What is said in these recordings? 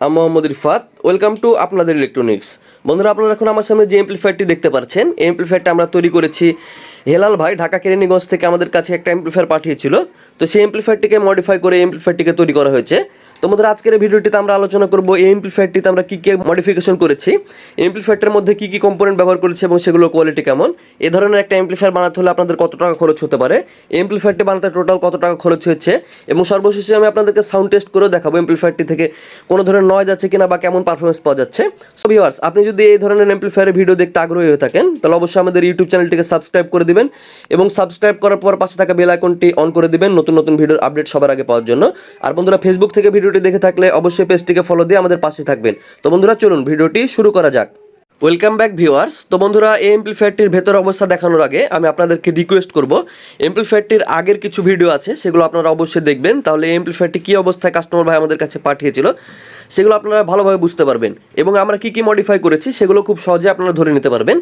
আমি Mohammad Rifat welcome to আপনাদের electronics বন্ধুরা, আপনারা এখন আমার সামনে যে এমপ্লিফায়ারটি দেখতে পাচ্ছেন, এই এমপ্লিফায়ারটা আমরা তৈরি করেছি হেলাল ভাই, ঢাকা কেরানীগঞ্জ থেকে আমাদের কাছে একটা এমপ্লিফায়ার পাঠিয়েছিল। তো সেই এমপ্লিফায়ারটিকে মডিফাই করে এমপ্লিফায়ারটিকে তৈরি করা হয়েছে। তো বন্ধুরা, আজকের ভিডিওটিতে আমরা আলোচনা করব এই এমপ্লিফায়ারটিতে আমরা কী কী মডিফিকেশন করেছি। এমপ্লিফায়ারটার মধ্যে কী কী কম্পোনেন্ট ব্যবহার করেছি এবং সেগুলোর কোয়ালিটি কেমন। এ ধরনের একটা এমপ্লিফায়ার বানাতে হলে আপনাদের কত টাকা খরচ হতে পারে। এমপ্লিফায়ারটি বানাতে টোটাল কত টাকা খরচ হচ্ছে এবং সর্বশেষে আমি আপনাদেরকে সাউন্ড টেস্ট করেও দেখাবো এমপ্লিফায়ারটি থেকে কোনো ধরনের নয়েজ আছে কিনা বা কেমন পারফরমেন্স পাওয়া যাচ্ছে। সো ভিওয়ার্স আপনি যদি এই ধরনের অ্যাম্পলিফায়ারের ভিডিও দেখতে আগ্রহী হয়ে থাকেন, তাহলে অবশ্যই আমাদের ইউটিউব চ্যানেলটিকে সাবস্ক্রাইব করে দিবেন এবং সাবস্ক্রাইব করার পর পাশে থাকা বেল আইকনটি অন করে দিবেন নতুন নতুন ভিডিওর আপডেট সবার আগে পাওয়ার জন্য। আর বন্ধুরা ফেসবুক থেকে ভিডিওটি দেখে থাকলে অবশ্যই পেজটিকে ফলো দিয়ে আমাদের পাশে থাকবেন। তো বন্ধুরা, চলুন ভিডিওটি শুরু করা যাক। ওয়েলকাম ব্যাক ভিউয়ার্স তো বন্ধুরা, এই এমপ্লিফায়ারটির ভেতর অবস্থা দেখানোর আগে আমি আপনাদেরকে রিকোয়েস্ট করব। এমপ্লিফায়ারটির আগের কিছু ভিডিও আছে, সেগুলো আপনারা অবশ্যই দেখবেন। তাহলে এই এমপ্লিফায়ারটি কী অবস্থায় কাস্টমার ভাই আমাদের কাছে পাঠিয়েছিল, সেগুলো আপনারা ভালোভাবে বুঝতে পারবেন। এবং আমরা কী কী মডিফাই করেছি, সেগুলো খুব সহজে আপনারা ধরে নিতে পারবেন।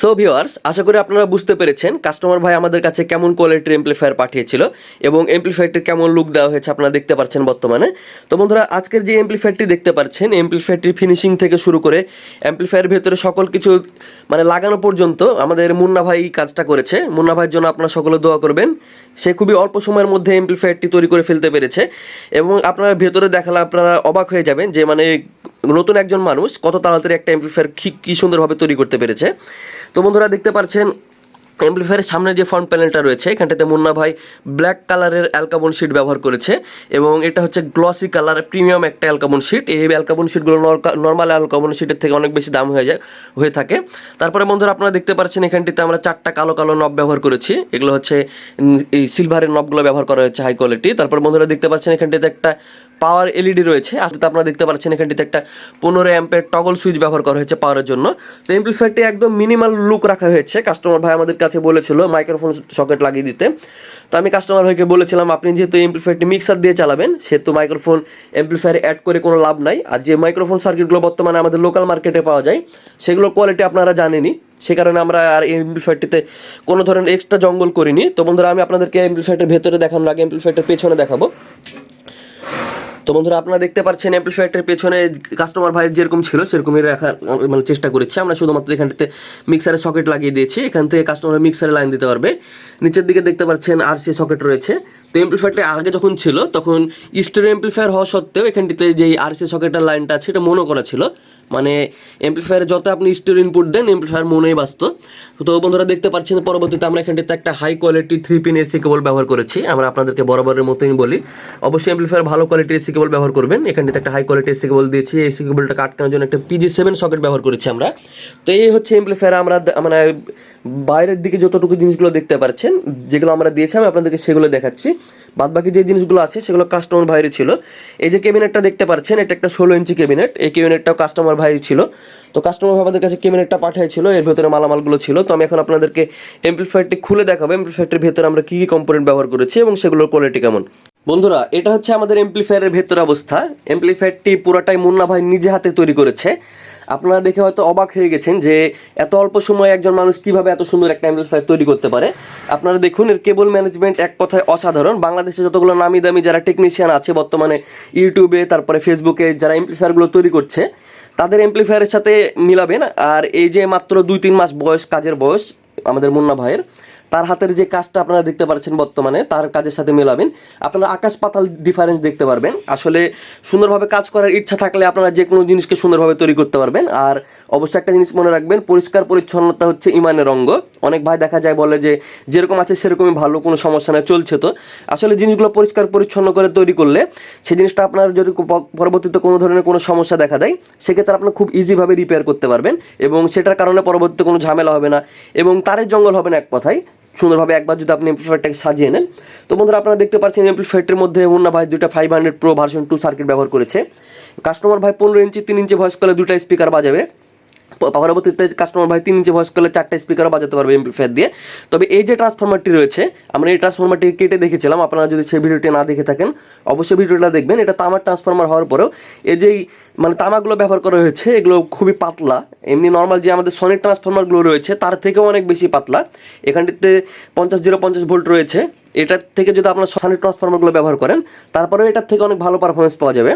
সো ভিওয়ার্স আশা করি আপনারা বুঝতে পেরেছেন কাস্টমার ভাই আমাদের কাছে কেমন কোয়ালিটির এমপ্লিফায়ার পাঠিয়েছিল এবং এমপ্লিফায়ারটির কেমন লুক দেওয়া হয়েছে আপনারা দেখতে পাচ্ছেন বর্তমানে। তো বন্ধুরা, আজকের যে এমপ্লিফায়ারটি দেখতে পাচ্ছেন এমপ্লিফায়ারটির ফিনিশিং থেকে শুরু করে এমপ্লিফায়ারের ভেতরে সকল কিছু মানে লাগানো পর্যন্ত আমাদের মুন্না ভাই কাজটা করেছে। মুন্না ভাইয়ের জন্য আপনারা সকলে দোয়া করবেন। সে খুবই অল্প সময়ের মধ্যে এমপ্লিফায়ারটি তৈরি করে ফেলতে পেরেছে এবং আপনারা ভেতরে দেখালে আপনারা অবাক হয়ে যাবেন যে মানে নতুন একজন মানুষ কত তাড়াতাড়ি একটা এমপ্লিফায়ার কী সুন্দরভাবে তৈরি করতে পেরেছে। তো বন্ধুরা দেখতে পাচ্ছেন এমপ্লিফায়ারের সামনে যে ফ্রন্ট প্যানেলটা রয়েছে, এখানটাতে মুন্না ভাই ব্ল্যাক কালারের অ্যালকাবন শিট ব্যবহার করেছে এবং এটা হচ্ছে গ্লসি কালার প্রিমিয়াম একটা অ্যালকাবন শিট এই অ্যালকাবন শিটগুলো নর্মাল অ্যালকাবন শিটের থেকে অনেক বেশি দাম হয়ে যায়, হয়ে থাকে। তারপরে বন্ধুরা আপনারা দেখতে পাচ্ছেন, এখানটিতে আমরা চারটা কালো কালো নব ব্যবহার করেছি। এগুলো হচ্ছে এই সিলভারের নবগুলো ব্যবহার করা হয়েছে হাই কোয়ালিটি তারপর বন্ধুরা দেখতে পাচ্ছেন, এখানটিতে একটা পাওয়ার এলইডি রয়েছে। আসলে আপনারা দেখতে পাচ্ছেন এখানটিতে একটা পনেরো অ্যাম্পের টগল সুইচ ব্যবহার করা হয়েছে পাওয়ারের জন্য। তো এমপ্লিফায়ারটি একদম মিনিমাল লুক রাখা হয়েছে। কাস্টমার ভাই আমাদের কাছে বলেছিল মাইক্রোফোন সকেট লাগিয়ে দিতে। তো আমি কাস্টমার ভাইকে বলেছিলাম, আপনি যেহেতু এমপ্লিফায়ারটি মিক্সার দিয়ে চালাবেন, সেহেতু মাইক্রোফোন এমপ্লিফায়ারে অ্যাড করে কোনো লাভ নাই। আর যে মাইক্রোফোন সার্কিটগুলো বর্তমানে আমাদের লোকাল মার্কেটে পাওয়া যায় সেগুলোর কোয়ালিটি আপনারা জানেনই। সে কারণে আমরা আর এমপ্লিফায়ারটিতে কোনো ধরনের এক্সট্রা জঙ্গল করিনি। তো বন্ধুরা, আমি আপনাদেরকে এমপ্লিফায়ারটির ভেতরে দেখানোর আগে এমপ্লিফায়ারটির পেছনে দেখাবো। তো বন্ধুরা, আপনারা দেখতে পাচ্ছেন অ্যাম্পলিফায়ারটার পেছনে কাস্টমার ভাই যেরকম ছিল, সেরকমই রাখার মানে চেষ্টা করেছি। আমরা শুধুমাত্র এখানটাতে মিক্সারের সকেট লাগিয়ে দিয়েছি। এখান থেকে কাস্টমার মিক্সারে লাইন দিতে পারবে। নিচের দিকে দেখতে পাচ্ছেন আর সি সকেট রয়েছে। তো এমপ্লিফায়ারটা আগে যখন ছিল, তখন স্টেরিও এমপ্লিফায়ার হওয়া সত্ত্বেও এখানটিতে যে আর সি সকেটের লাইনটা আছে, এটা মনো করা ছিল। মানে এমপ্লিফায়ারে যত আপনি স্টেরিও ইনপুট দেন এমপ্লিফায়ার মনেই বাস্ত তো বন্ধুরা দেখতে পাচ্ছেন, পরবর্তীতে আমরা এখানটিতে একটা high quality three pin AC cable ব্যবহার করেছি। আমরা আপনাদেরকে বরাবরের মতোই বলি। অবশ্যই এমপ্লিফায়ার ভালো কোয়ালিটির এসি কেবল ব্যবহার করবেন। এখানটিতে একটা হাই কোয়ালিটি এসি কেবল দিয়েছি। এসি কেবলটা আটকানোর জন্য একটা পিজি সেভেন সকেট ব্যবহার করেছি আমরা। তো এই হচ্ছে এমপ্লিফায়ার আমরা মানে বাইরের দিকে যতটুকু জিনিসগুলো দেখতে পাচ্ছেন, যেগুলো আমরা দিয়েছি, আমি আপনাদেরকে সেগুলো দেখাচ্ছি। বাদ বাকি যে জিনিসগুলো আছে, সেগুলো কাস্টমার ভাইয়ের ছিল। এই যে কেবিনেটটা দেখতে পাচ্ছেন, এটা একটা ষোলো ইঞ্চি কেবিনেট এই কেবিনেটটাও কাস্টমার ভাই ছিল। তো কাস্টমার ভাই আমাদের কাছে কেবিনেটটা পাঠিয়েছিল এর ভেতরে মালামালগুলো ছিল। তো আমি এখন আপনাদেরকে এমপ্লিফায়ারটি খুলে দেখাবো। এমপ্লিফায়ারটির ভেতরে আমরা কী কী কম্পোনেন্ট ব্যবহার করেছি এবং সেগুলোর কোয়ালিটি কেমন। বন্ধুরা, এটা হচ্ছে আমাদের এমপ্লিফায়ারের ভেতর অবস্থা। এমপ্লিফায়ারটি পুরোটাই মুন্না ভাই নিজে হাতে তৈরি করেছে। আপনারা দেখে হয়তো অবাক হয়ে গেছেন যে এত অল্প সময়ে একজন মানুষ কীভাবে এত সুন্দর একটা এমপ্লিফায়ার তৈরি করতে পারে। আপনারা দেখুন, এর কেবল ম্যানেজমেন্ট এক কথায় অসাধারণ। বাংলাদেশে যতগুলো নামি দামি যারা টেকনিশিয়ান আছে বর্তমানে ইউটিউবে তারপরে ফেসবুকে যারা এমপ্লিফায়ারগুলো তৈরি করছে তাদের এমপ্লিফায়ারের সাথে মিলাবেন। আর এই যে মাত্র দুই তিন মাস বয়স, কাজের বয়স, আমাদের মুন্না ভাইয়ের তার হাতের যে কাজটা আপনারা দেখতে পাচ্ছেন বর্তমানে, তার কাজের সাথে মেলাবেন। আপনারা আকাশ পাতাল ডিফারেন্স দেখতে পারবেন। আসলে সুন্দরভাবে কাজ করার ইচ্ছা থাকলে আপনারা যে কোনো জিনিসকে সুন্দরভাবে তৈরি করতে পারবেন। আর অবশ্যই একটা জিনিস মনে রাখবেন, পরিষ্কার পরিচ্ছন্নতা হচ্ছে ইমানের অঙ্গ। অনেক ভাই দেখা যায় বলে যে, যেরকম আছে সেরকমই ভালো, কোনো সমস্যা নেই, চলছে তো। আসলে জিনিসগুলো পরিষ্কার পরিচ্ছন্ন করে তৈরি করলে সেই জিনিসটা আপনার যদি পরবর্তীতে কোনো ধরনের কোনো সমস্যা দেখা দেয়, সেক্ষেত্রে আপনার খুব ইজিভাবে রিপেয়ার করতে পারবেন এবং সেটার কারণে পরবর্তীতে কোনো ঝামেলা হবে না এবং তারের জঙ্গল হবে না এক কথায়। সুন্দরভাবে একবার যদি আপনি এমপ্লিফায়ারটাকে সাজিয়ে নেন। তো বন্ধুরা, আপনারা দেখতে পাচ্ছেন এমপ্লিফায়ারটির মধ্যে মুন্না ভাই দুইটা five hundred pro version two circuit ব্যবহার করেছে। কাস্টমার ভাই পনেরো ইঞ্চি তিন ইঞ্চি ভয়েস কলে দুটা স্পিকার বাজাবে। পরবর্তীতে কাস্টমার ভাই তিন ইঞ্চি ভয়েস করলে চারটা স্পিকারও বাজাতে পারবে এমপ্লিফায়ার দিয়ে। তবে এই যে ট্রান্সফর্মারটি রয়েছে, আমরা এই ট্রান্সফরমারটি কেটে দেখেছিলাম। আপনারা যদি সেই ভিডিওটি না দেখে থাকেন, অবশ্যই ভিডিওটা দেখবেন। এটা তামার ট্রান্সফর্মার হওয়ার পরেও, এই যেই মানে তামাগুলো ব্যবহার করা হয়েছে, এগুলো খুবই পাতলা। এমনি নর্মাল যে আমাদের সনিক ট্রান্সফরমারগুলো রয়েছে, তার থেকেও অনেক বেশি পাতলা। এখানটিতে পঞ্চাশ জিরো পঞ্চাশ ভোল্ট রয়েছে। এটার থেকে যদি আপনার সনিক ট্রান্সফরমারগুলো ব্যবহার করেন, তারপরেও এটার থেকে অনেক ভালো পারফরমেন্স পাওয়া যাবে।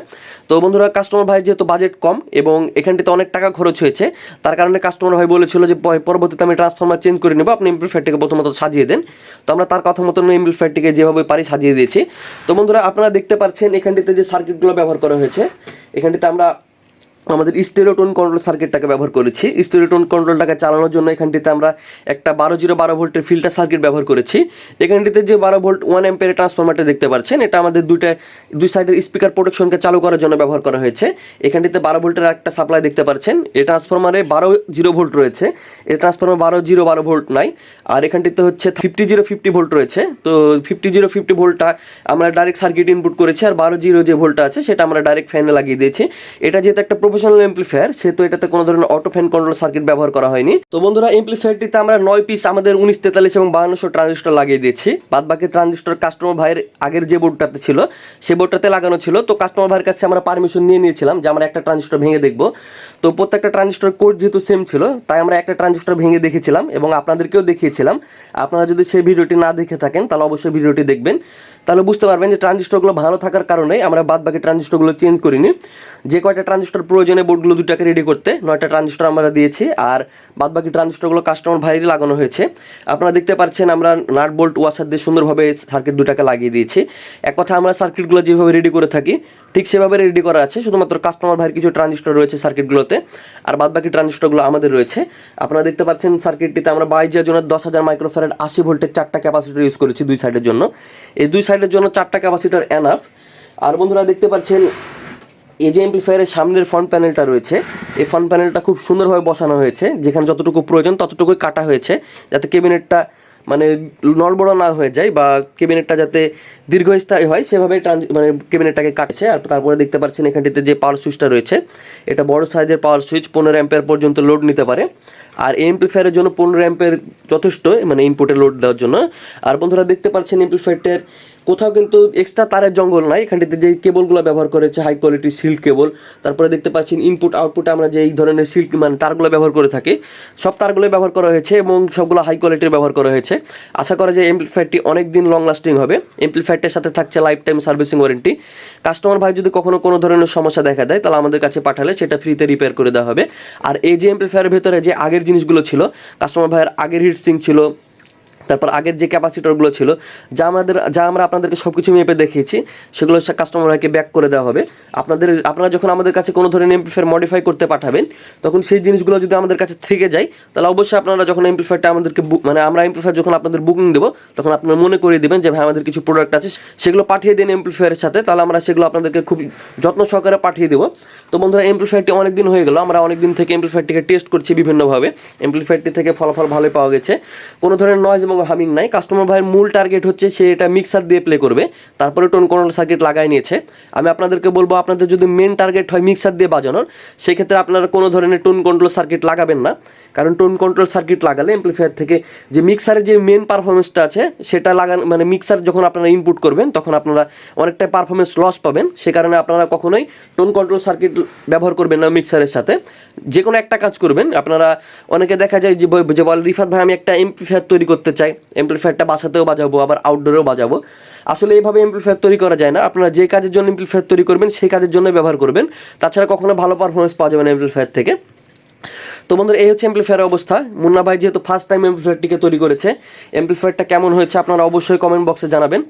তো বন্ধুরা কাস্টমার ভাই যেহেতু বাজেট কম এবং এখানটিতে অনেক টাকা খরচ হয়েছে, তার কারণে কাস্টমার ভাই বলেছিল যে পরবর্তীতে আমি ট্রান্সফরমার চেঞ্জ করে নেব, আপনি এমপ্লিফায়ারটিকে প্রথমত সাজিয়ে দেন। তো আমরা তার কথা মতন এমপ্লিফায়ারটিকে যেভাবে পারি সাজিয়ে দিয়েছি। তো বন্ধুরা, আপনারা দেখতে পাচ্ছেন এখানটিতে যে সার্কিটগুলো ব্যবহার করা হয়েছে, এখানটিতে আমরা আমাদের স্টেরোটোন কন্ট্রোল সার্কিটটাকে ব্যবহার করেছি। স্টেরোটোন কন্ট্রোলটাকে চালানোর জন্য এখানটিতে আমরা একটা বারো জিরো বারো ভোল্টের ফিল্টার সার্কিট ব্যবহার করেছি। এখানটিতে যে বারো ভোল্ট ওয়ান এম্পের ট্রান্সফরমারটা দেখতে পাচ্ছেন, এটা আমাদের দুইটা, দুই সাইডের স্পিকার প্রোটেকশনকে চালু করার জন্য ব্যবহার করা হয়েছে। এখানটিতে বারো ভোল্টের একটা সাপ্লাই দেখতে পাচ্ছেন, এই ট্রান্সফরমারে বারো জিরো ভোল্ট রয়েছে। এই ট্রান্সফরমার বারো জিরো বারো ভোল্ট নাই, আর এখানটিতে হচ্ছে ফিফটি জিরো ফিফটি ভোল্ট রয়েছে। তো ফিফটি জিরো ফিফটি ভোল্টটা আমরা ডাইরেক্ট সার্কিট ইনপুট করেছি, আর বারো জিরো যে ভোল্টটা আছে সেটা আমরা ডাইরেক্ট ফ্যানে লাগিয়ে দিয়েছি। এটা যেহেতু একটা প্রফেশনাল এমপ্লিফায়ার সেহেতু এটাতে কোনো ধরনের অটো ফ্যান কন্ট্রোল সার্কিট ব্যবহার করা হয়নি। তো বন্ধুরা এমপ্লিফায়ারটিতে আমরা নয় পিস আমাদের উনিশ তেতাল্লিশ এবং বাহান্নশো ট্রানজিস্টর লাগিয়ে দিয়েছি। বাদ বাকি ট্রানজিস্টর কাস্টমার ভাইয়ের আগের যে বোর্ডটাতে ছিল সেই বোর্ডটাতে লাগানো ছিল। তো কাস্টমার ভাইয়ের কাছে আমরা পারমিশন নিয়ে নিয়েছিলাম যে আমরা একটা ট্রানজিস্টর ভেঙে দেখব। তো প্রত্যেকটা ট্রানজিস্টর কোড যেহেতু সেম ছিল, তাই আমরা একটা ট্রানজিস্টর ভেঙে দেখেছিলাম এবং আপনাদেরকেও দেখিয়েছিলাম। আপনারা যদি সেই ভিডিওটি না দেখে থাকেন, তাহলে অবশ্যই ভিডিওটি দেখবেন। তাহলে বুঝতে পারবেন যে ট্রানজিস্টরগুলো ভালো থাকার কারণে আমরা বাদ বাকি ট্রানজিস্টরগুলো চেঞ্জ করিনি। যে কয়টা ট্রানজিস্টর প্রয়োজনে বোর্ডগুলো দুটাকে রেডি করতে, নয়টা ট্রানজিস্টর আমরা দিয়েছি আর বাদ বাকি ট্রানজিস্টরগুলো কাস্টমার ভাইয়েরই লাগানো হয়েছে। আপনারা দেখতে পাচ্ছেন আমরা নাট বোল্ট ওয়াশার দিয়ে সুন্দরভাবে সার্কিট দুটাকে লাগিয়ে দিয়েছি। এক কথা আমরা সার্কিটগুলো যেভাবে রেডি করে থাকি ঠিক সেভাবে রেডি করা আছে। শুধুমাত্র কাস্টমার ভাইয়ের কিছু ট্রানজিস্টর রয়েছে সার্কিটগুলোতে আর বাদ বাকি ট্রানজিস্টরগুলো আমাদের রয়েছে। আপনারা দেখতে পাচ্ছেন সার্কিটটিতে আমরা বাইজিয়ার জন্য দশ হাজার মাইক্রোফ্যারেড আশি ভোল্টের চারটা ক্যাপাসিটার ইউজ করেছি দুই সাইডের জন্য। এই দুই সাইডের জন্য চারটা ক্যাপাসিটার এনাফ আর বন্ধুরা দেখতে পাচ্ছেন, এই যে এমপ্লিফায়ারের সামনের ফ্রন্ট প্যানেলটা রয়েছে, এই ফ্রন্ট প্যানেলটা খুব সুন্দরভাবে বসানো হয়েছে। যেখানে যতটুকু প্রয়োজন ততটুকুই কাটা হয়েছে। যাতে ক্যাবিনেটটা মানে নড়বড় না হয়ে যায় বা কেবিনেটটা যাতে দীর্ঘস্থায়ী হয়, সেভাবে মানে কেবিনেটটাকে কাটছে আর তারপরে দেখতে পাচ্ছেন এখানটিতে যে পাওয়ার সুইচটা রয়েছে, এটা বড় সাইজের পাওয়ার সুইচ পনেরো অ্যাম্পের পর্যন্ত লোড নিতে পারে। আর এমপ্লিফায়ারের জন্য পনেরো অ্যাম্পের যথেষ্ট মানে ইনপুটে লোড দেওয়ার জন্য। আর বন্ধুরা দেখতে পাচ্ছেন এমপ্লিফায়ারটার কোথাও কিন্তু এক্সট্রা তারের জঙ্গল নাই। এখানটিতে যে কেবলগুলো ব্যবহার করেছে হাই কোয়ালিটি সিল্ক কেবল তারপরে দেখতে পাচ্ছেন ইনপুট আউটপুটে আমরা যে এই ধরনের সিল্ক মানে তারগুলো ব্যবহার করে থাকি, সব তারগুলো ব্যবহার করা হয়েছে এবং সবগুলো হাই কোয়ালিটির ব্যবহার করা হয়েছে। আশা করা যায় এমপ্লিফায়ারটি অনেক দিন লং লাস্টিং হবে। এমপ্লিফায়ারটির সাথে থাকছে life time servicing warranty customer ভাই যদি কখনো কোনো ধরনের সমস্যা দেখা দেয়, তাহলে আমাদের কাছে পাঠালে সেটা ফ্রিতে রিপেয়ার করে দেওয়া হবে। আর এই যে এমপ্লিফায়ারের ভেতরে যে আগের জিনিসগুলো ছিল। কাস্টমার ভাইয়ের আগের হিট সিং ছিল। তারপর আগের যে ক্যাপাসিটরগুলো ছিল, যা আমাদের, যা আমরা আপনাদেরকে সব কিছু মেপে দেখিয়েছি, সেগুলো কাস্টমার ভাইকে ব্যাক করে দেওয়া হবে। আপনাদের, আপনারা যখন আমাদের কাছে কোনো ধরনের এমপ্লিফায়ার মডিফাই করতে পাঠাবেন, তখন সেই জিনিসগুলো যদি আমাদের কাছে থেকে যায়, তাহলে অবশ্যই আপনারা যখন এমপ্লিফায়ারটা আমাদেরকে মানে আমরা এমপ্লিফায়ার যখন আপনাদের বুকিং দেবো, তখন আপনারা মনে করিয়ে দেবেন যে, ভাই, আমাদের কিছু প্রোডাক্ট আছে। সেগুলো পাঠিয়ে দিন এমপ্লিফায়ারের সাথে, তাহলে আমরা সেগুলো আপনাদেরকে খুব যত্ন সহকারে পাঠিয়ে দেবো। তো বন্ধুরা এমপ্লিফায়ারটি অনেক দিন হয়ে গেল। আমরা অনেক দিন থেকে এমপ্লিফায়ারটিকে টেস্ট করছি বিভিন্নভাবে। এমপ্লিফায়ারটি থেকে ফলাফল ভালোই পাওয়া গেছে। কোনো ধরনের নয়েজ এবং হামিং নাই। কাস্টমার ভাইয়ের মূল টার্গেট হচ্ছে সে এটা মিক্সার দিয়ে প্লে করবে। তারপরে টোন কন্ট্রোল সার্কিট লাগাই নিয়েছে। আমি আপনাদেরকে বলব, আপনাদের যদি মেন টার্গেট হয় মিক্সার দিয়ে বাজানোর, সেক্ষেত্রে আপনারা কোনো ধরনের টোন কন্ট্রোল সার্কিট লাগাবেন না। কারণ টোন কন্ট্রোল সার্কিট লাগালে এমপ্লিফায়ার থেকে যে মিক্সারের যে মেন পারফরমেন্সটা আছে, সেটা লাগান মানে মিক্সার যখন আপনারা ইনপুট করবেন, তখন আপনারা অনেকটা পারফরমেন্স লস পাবেন। সে কারণে আপনারা কখনোই টোন কন্ট্রোল সার্কিট ব্যবহার করবেন না মিক্সারের সাথে। যে কোনো একটা কাজ করবেন। আপনারা, অনেকে দেখা যায় যে বলে, রিফাত ভাই, আমি একটা এমপ্লিফায়ার তৈরি করতে চাই। এমপ্লিফায়ারটা বাসাতেও বাজাবো, আবার আউটডোরেও বাজাবো। আসলে এইভাবে এমপ্লিফায়ার তৈরি করা যায় না। আপনারা যে কাজের জন্য এমপ্লিফায়ার তৈরি করবেন, সেই কাজের জন্য ব্যবহার করবেন। তাছাড়া কখনো ভালো পারফরমেন্স পাওয়া যাবে না এমপ্লিফায়ার থেকে। তো বন্ধুরা, এই হচ্ছে এমপ্লিফায়ারের অবস্থা। মুন্না ভাই যেহেতু ফার্স্ট টাইম এমপ্লিফায়ারটিকে তৈরি করেছে এমপ্লিফায়ারটা কেমন হয়েছে আপনারা অবশ্যই কমেন্ট বক্সে জানাবেন।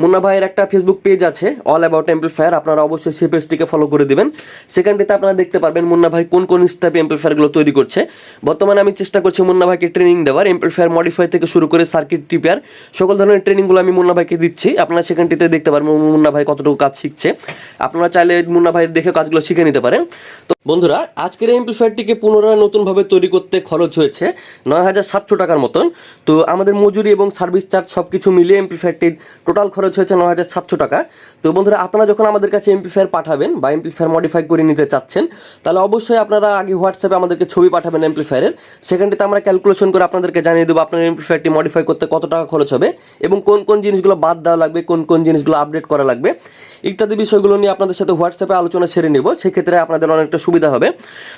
মুন্না ভাইয়ের একটা ফেসবুক পেজ আছে অল অ্যাবাউট এমপ্লিফায়ার আপনারা অবশ্যই সেই পেজটিকে ফলো করে দেবেন। সেখানটিতে আপনারা দেখতে পারবেন মুন্না ভাই কোন কোন স্টেপে এমপ্লিফায়ারগুলো তৈরি করছে। বর্তমানে আমি চেষ্টা করছি মুন্না ভাইকে ট্রেনিং দেওয়ার এমপ্লিফায়ার মডিফাই থেকে শুরু করে সার্কিট রিপেয়ার সকল ধরনের ট্রেনিংগুলো আমি মুন্না ভাইকে দিচ্ছি। আপনারা সেখানটিতে দেখতে পারবেন মুন্না ভাই কতটুকু কাজ শিখছে। আপনারা চাইলে মুন্না ভাইয়ের দেখে কাজগুলো শিখে নিতে পারেন। তো বন্ধুরা, আজকের এই পুনরায় নতুনভাবে তৈরি করতে খরচ হয়েছে নয় হাজার সাতশো টাকার মতন। তো আমাদের মজুরি এবং সার্ভিস চার্জ সব কিছু মিলিয়ে এমপ্লিফায়ারটির টোটাল খরচ হয়েছে নয় হাজার সাতশো টাকা। তো বন্ধুরা, আপনারা যখন আমাদের কাছে এমপ্লিফায়ার পাঠাবেন বা এমপ্লিফায়ার মডিফাই করে নিতে চাচ্ছেন, তাহলে অবশ্যই আপনারা আগে হোয়াটসঅ্যাপে আমাদেরকে ছবি পাঠাবেন এমপ্লিফায়ারের সেখানটিতে আমরা ক্যালকুলেশন করে আপনাদেরকে জানিয়ে দেবো আপনার এমপ্লিফায়ারটি মডিফাই করতে কত টাকা খরচ হবে এবং কোন কোন জিনিসগুলো বাদ দেওয়া লাগবে, কোন কোন জিনিসগুলো আপডেট করা লাগবে। ইত্যাদি বিষয়গুলো নিয়ে আপনাদের সাথে হোয়াটসঅ্যাপে আলোচনা সেরে নেব। সেক্ষেত্রে আপনাদের অনেকটা সুবিধা হবে।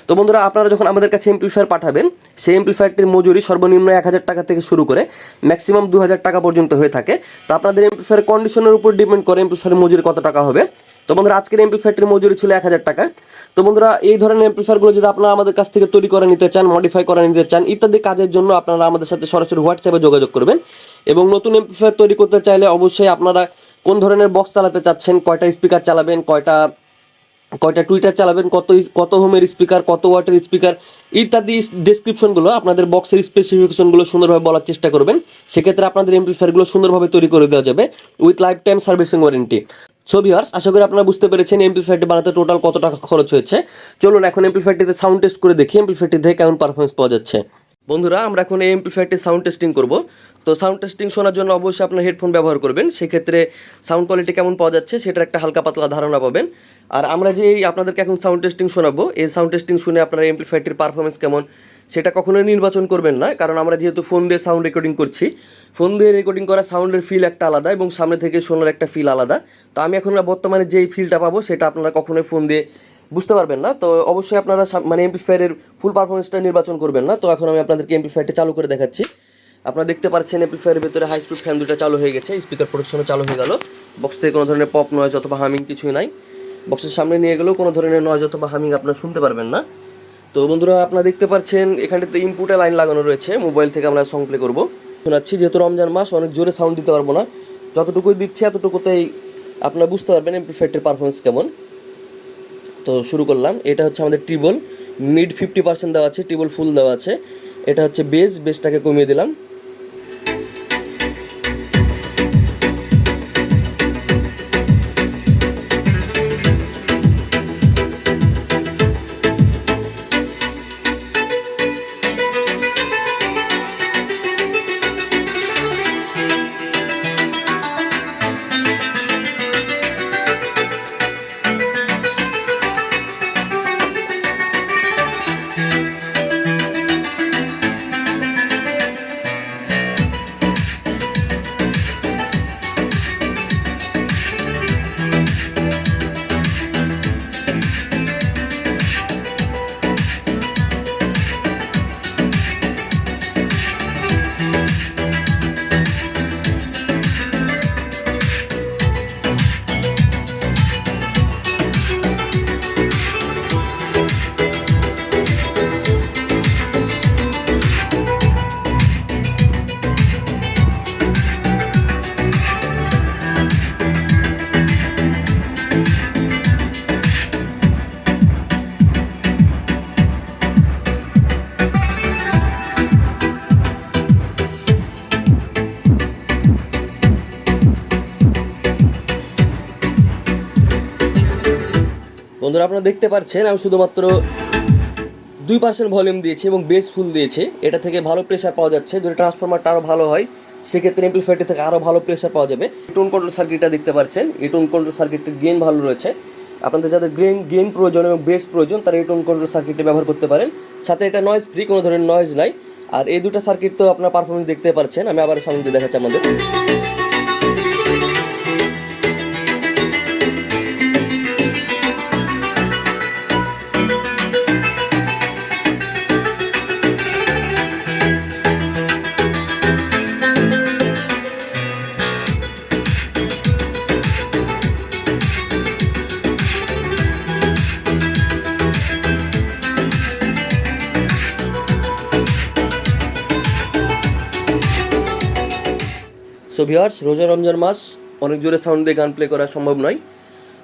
তো বন্ধুরা, আপনারা যখন আমাদের কাছে এমপ্লিফায়ার পাঠাবেন, সেই এমপ্লিফায়ারটির মজুরি সর্বনিম্ন এক হাজার টাকা থেকে শুরু করে ম্যাক্সিমাম দু হাজার টাকা পর্যন্ত হয়ে থাকে। তো আপনাদের এমপ্লিফায়ার কন্ডিশনের উপর ডিপেন্ড করে এমপ্লিফায়ার মজুরি কত টাকা হবে। তো বন্ধুরা, আজকের এমপ্লিফায়ারটির মজুরি ছিল এক হাজার টাকা। তো বন্ধুরা, এই ধরনের এমপ্লিফায়ারগুলো যদি আপনারা আমাদের কাছ থেকে তৈরি করে নিতে চান মডিফাই করে নিতে চান, ইত্যাদি কাজের জন্য আপনারা আমাদের সাথে সরাসরি হোয়াটসঅ্যাপে যোগাযোগ করবেন। এবং নতুন এমপ্লিফায়ার তৈরি করতে চাইলে অবশ্যই আপনারা কোন ধরনের বক্স চালাতে চাচ্ছেন, কয়টা স্পিকার চালাবেন, কয়টা কয়টা টুইটার চালাবেন, কত কত হোমের স্পিকার কত ওয়াটের স্পিকার ইত্যাদি ডেসক্রিপশনগুলো আপনাদের বক্সের স্পেসিফিকেশনগুলো সুন্দরভাবে বলার চেষ্টা করবেন। সেক্ষেত্রে আপনাদের এমপ্লিফায়ারগুলো সুন্দরভাবে তৈরি করে দেওয়া যাবে with life time servicing warranty so viewers আশা করি আপনারা বুঝতে পেরেছেন এমপ্লিফায়ারটি বানাতে টোটাল কত টাকা খরচ হয়েছে। চলুন এখন এমপ্লিফায়ারটিতে সাউন্ড টেস্ট করে দেখি এমপ্লিফায়ারটি থেকে কেমন পারফরমেন্স পাওয়া যাচ্ছে। বন্ধুরা, আমরা এখন এই এমপ্লিফায়ারটি সাউন্ড টেস্টিং করব। তো সাউন্ড টেস্টিং শোনার জন্য অবশ্যই আপনার হেডফোন ব্যবহার করবেন। সেক্ষেত্রে সাউন্ড কোয়ালিটি কেমন পাওয়া যাচ্ছে সেটার একটা হালকা পাতলা ধারণা পাবেন। আর আমরা যে আপনাদেরকে এখন সাউন্ড টেস্টিং শোনাবো, এই সাউন্ড টেস্টিং শুনে আপনারা এমপ্লিফায়ারটির পারফরমেন্স কেমন, সেটা কখনোই নির্বাচন করবেন না। কারণ আমরা যেহেতু ফোন দিয়ে সাউন্ড রেকর্ডিং করছি ফোন দিয়ে রেকর্ডিং করা সাউন্ডের ফিল একটা আলাদা এবং সামনে থেকে শোনার একটা ফিল আলাদা। তো আমি এখন বর্তমানে যেই ফিলটা পাবো, সেটা আপনারা কখনোই ফোন দিয়ে বুঝতে পারবেন না। তো অবশ্যই আপনারা মানে এমপ্লিফায়ারের ফুল পারফরমেন্সটা নির্বাচন করবেন না। তো এখন আমি আপনাদেরকে এমপ্লিফায়ারটা চালু করে দেখাচ্ছি। আপনারা দেখতে পাচ্ছেন এমপ্লিফায়ারের ভিতরে হাই স্পিড ফ্যান দুটো চালু হয়ে গেছে। স্পিকার প্রোটেকশনও চালু হয়ে গেল। বক্স থেকে কোনো ধরনের পপ নয়েজ অথবা হামিং কিছুই নাই। বক্সের সামনে নিয়ে গেলেও কোনো ধরনের নয়েজ অথবা হামিং আপনারা শুনতে পারবেন না। তো বন্ধুরা, আপনারা দেখতে পাচ্ছেন এখানটাতে ইনপুটে লাইন লাগানো রয়েছে। মোবাইল থেকে আমরা সং প্লে করব। শোনাচ্ছি, যেহেতু রমজান মাস, অনেক জোরে সাউন্ড দিতে পারব না। যতটুকুই দিচ্ছে, এতটুকুতেই আপনারা বুঝতে পারবেন এমপ্লিফায়ারটির পারফরমেন্স কেমন। তো শুরু করলাম। এটা হচ্ছে আমাদের টিবল। মিড ফিফটি পার্সেন্ট দেওয়া আছে, টিবল ফুল দেওয়া আছে। এটা হচ্ছে বেজ বেজটাকে কমিয়ে দিলাম। বন্ধুরা, আপনারা দেখতে পাচ্ছেন, আমি শুধুমাত্র দুই পার্সেন্ট ভলিউম দিয়েছি এবং বেস ফুল দিয়েছি। এটা থেকে ভালো প্রেশার পাওয়া যাচ্ছে। যদি ট্রান্সফরমারটা আরও ভালো হয়, সেক্ষেত্রে এমপ্লিফায়ারটি থেকে আরও ভালো প্রেশার পাওয়া যাবে। টোন কন্ট্রোল সার্কিটটা দেখতে পাচ্ছেন। এই টোন কন্ট্রোল সার্কিটের গেন ভালো রয়েছে। আপনাদের যাদের গেন গেন প্রয়োজন এবং বেস প্রয়োজন, তারা এই টোন কন্ট্রোল সার্কিটটি ব্যবহার করতে পারেন। সাথে এটা নয়েজ ফ্রি কোনো ধরনের নয়েজ নাই। আর এই দুটো সার্কিট তো আপনার পারফরমেন্স দেখতে পাচ্ছেন। আমি আবার সামনে দেখাচ্ছি আমাদের সো ভিওয়ার্স রোজা রমজান মাস অনেক জোরে সাউন্ড দিয়ে গান প্লে করা সম্ভব নয়।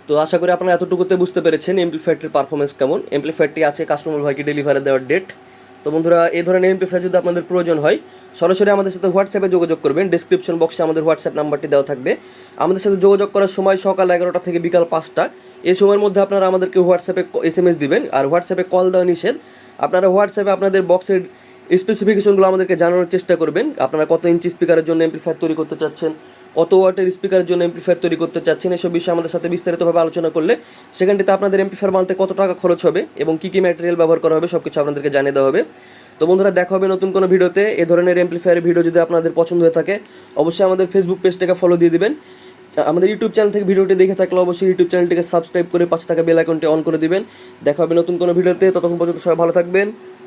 তো আশা করি আপনারা এতটুকুতে বুঝতে পেরেছেন এমপ্লিফায়ারটির পারফরমেন্স কেমন। এমপ্লিফায়ারটি আছে কাস্টমার ভাইকে ডেলিভারি দেওয়ার ডেট তো বন্ধুরা, এই ধরনের এমপ্লিফায়ার যদি আপনাদের প্রয়োজন হয়, সরাসরি আমাদের সাথে হোয়াটসঅ্যাপে যোগাযোগ করবেন। ডিসক্রিপশন বক্সে আমাদের হোয়াটসঅ্যাপ নাম্বারটি দেওয়া থাকবে। আমাদের সাথে যোগাযোগ করার সময় সকাল এগারোটা থেকে বিকাল পাঁচটা। এই সময়ের মধ্যে আপনারা আমাদেরকে হোয়াটসঅ্যাপে এস এম এস দিবেন। আর হোয়াটসঅ্যাপে কল দেওয়া নিষেধ। আপনারা হোয়াটসঅ্যাপে আপনাদের বক্সের স্পেসিফিকেশনগুলো আমাদেরকে জানানোর চেষ্টা করবেন। আপনারা কত ইঞ্চি স্পিকারের জন্য এমপ্লিফায়ার তৈরি করতে চাচ্ছেন, কত ওয়াটের স্পিকারের জন্য এমপ্লিফায়ার তৈরি করতে চাচ্ছেন, এসব বিষয়ে আমাদের সাথে বিস্তারিতভাবে আলোচনা করলে সেখানটিতে আপনাদের এমপ্লিফায়ার বানাতে কত টাকা খরচ হবে এবং কী কী ম্যাটেরিয়াল ব্যবহার করা হবে সব কিছু আপনাদেরকে জানিয়ে দেওয়া হবে। তো বন্ধুরা, দেখা হবে নতুন কোনো ভিডিওতে। এ ধরনের এমপ্লিফায়ারের ভিডিও যদি আপনাদের পছন্দ হয়ে থাকে, অবশ্যই আমাদের ফেসবুক পেজটাকে ফলো দিয়ে দিবেন। আমাদের ইউটিউব চ্যানেল থেকে ভিডিওটি দেখে থাকলে অবশ্যই ইউটিউব চ্যানেলটিকে সাবস্ক্রাইব করে পাশে থাকা বেল আইকনটি অন করে দিবেন। দেখা হবে নতুন কোনো ভিডিওতে। ততক্ষণ পর্যন্ত সবাই ভালো থাকবেন।